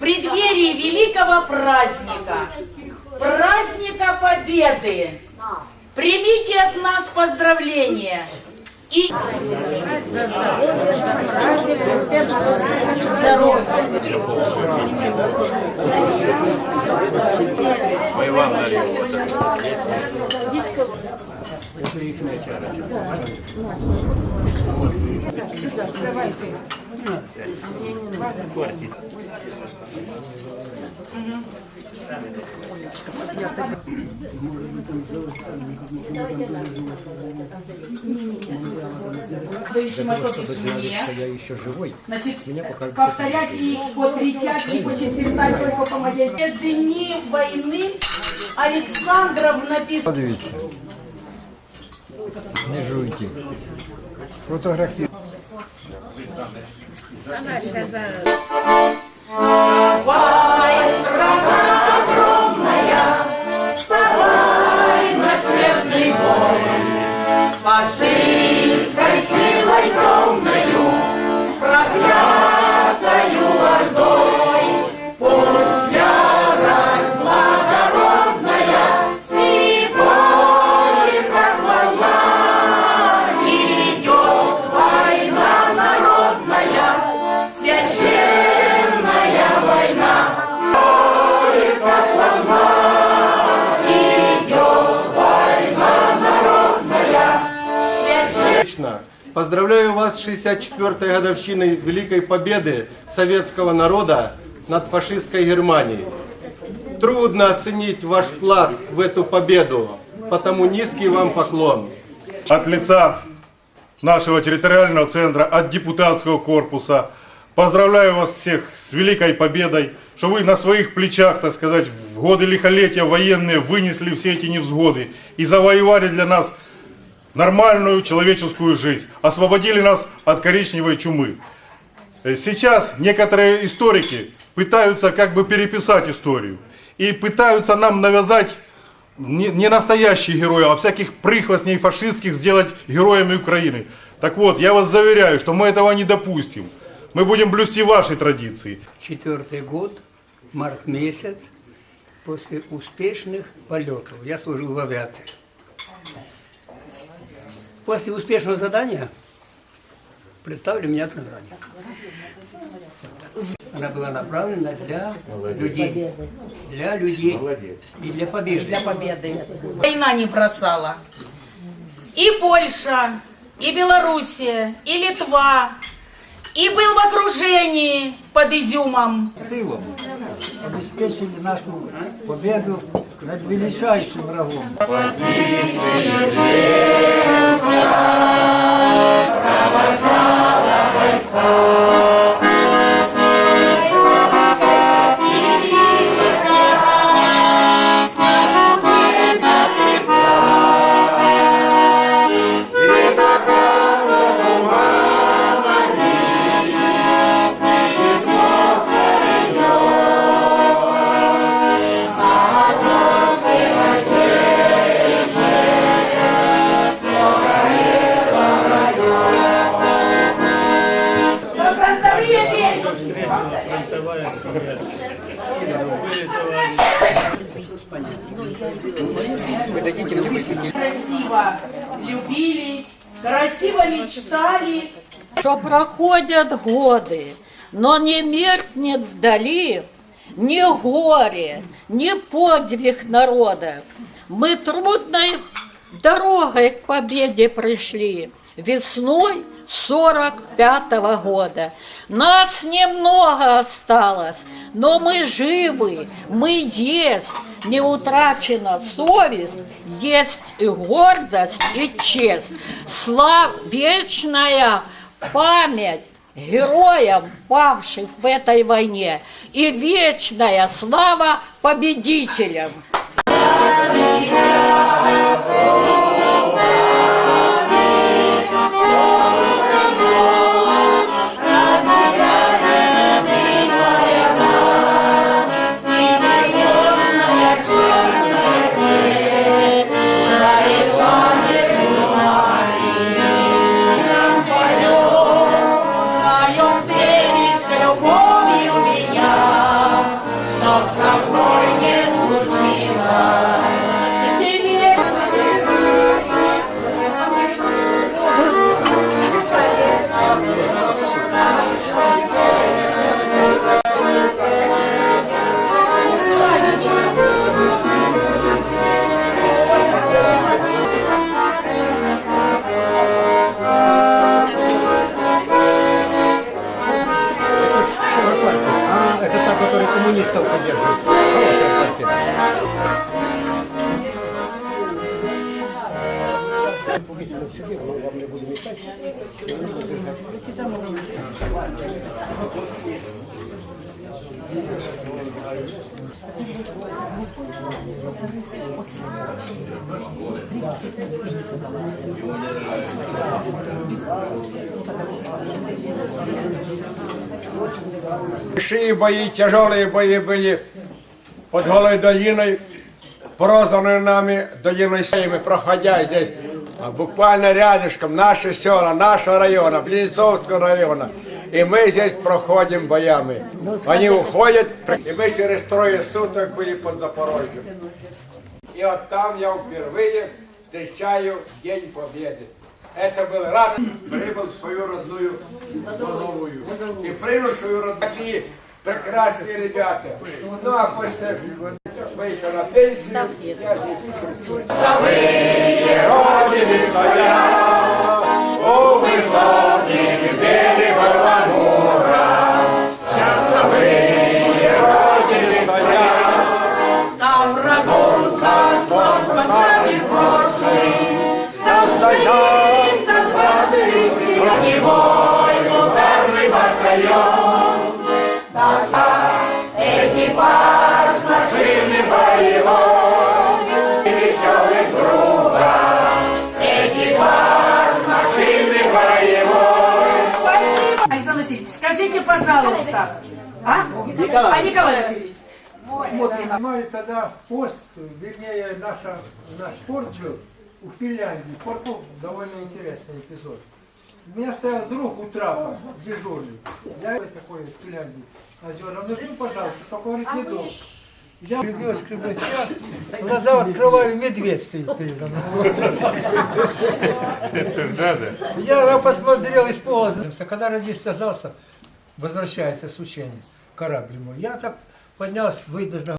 преддверии великого праздника, праздника Победы, примите от нас поздравления. И следующим итоге мне. я еще живой. Значит, повторять и по третять, и по четвертать только по моей. Дни войны Александров написал. Не жуйте. 三百就带走 поздравляю вас с 64-й годовщиной Великой Победы советского народа над фашистской Германией. Трудно оценить ваш вклад в эту победу, потому низкий вам поклон. От лица нашего территориального центра, от депутатского корпуса поздравляю вас всех с великой победой, что вы на своих плечах, так сказать, в годы лихолетия военные вынесли все эти невзгоды и завоевали для нас нормальную человеческую жизнь, освободили нас от коричневой чумы. Э, Сейчас некоторые историки пытаются как бы переписать историю и пытаются нам навязать не, настоящих героев, а всяких прихвостней фашистских сделать героями Украины. Так вот, я вас заверяю, что мы этого не допустим. Мы будем блюсти ваши традиции. четвертый год, март месяц, после успешных полетов. Я служил в авиации. После успешного задания представили меня к награде. Она была направлена для людей. Для людей. И для победы. для победы. Война не бросала. И Польша, и Белоруссия, и Литва, и был в окружении под Изюмом. тылом обеспечили нашу победу над величайшим врагом. За Красиво любили, красиво мечтали, что проходят годы, но не меркнет вдали ни горе, ни подвиг народа. Мы трудной дорогой к победе пришли весной 45-го года. Нас немного осталось, но мы живы, мы есть, не утрачена совесть, есть и гордость, и честь. Слав вечная память героям, павших в этой войне, и вечная слава победителям. Знаю, Большие бои, тяжелые бои были под Голой долиной, прозванной нами долиной Сеймы, проходя здесь, а буквально рядышком, наши села, нашего района, Близнецовского района. И мы здесь проходим боями. Они уходят, и мы через трое суток были под Запорожьем. И вот там я впервые встречаю День Победы. Это был рад, прибыл в свою родную Лозовую. И принял свою родную. Такие прекрасные ребята. Ну а после выйти на пенсию, я здесь присутствую. Родины своя, у высоких берегов Амура, счастливые Родины своя, Там врагов заслон поставит Божий, там солдат, пожалуйста, а? А Николай Васильевич? Мотрина. Снимали тогда пост, вернее, наша, наш порт был у Финляндии. Порт был довольно интересный эпизод. Меня стоял друг у трапа, дежурный. Я такой из Финляндии. Озера, ну жив, пожалуйста, только говорит, не долго. Я говорит, я глаза открываю, медведь стоит передо мной. Я посмотрел, испугался. Когда радист оказался, возвращается с учения, корабль мой. Я так поднялся, выйду на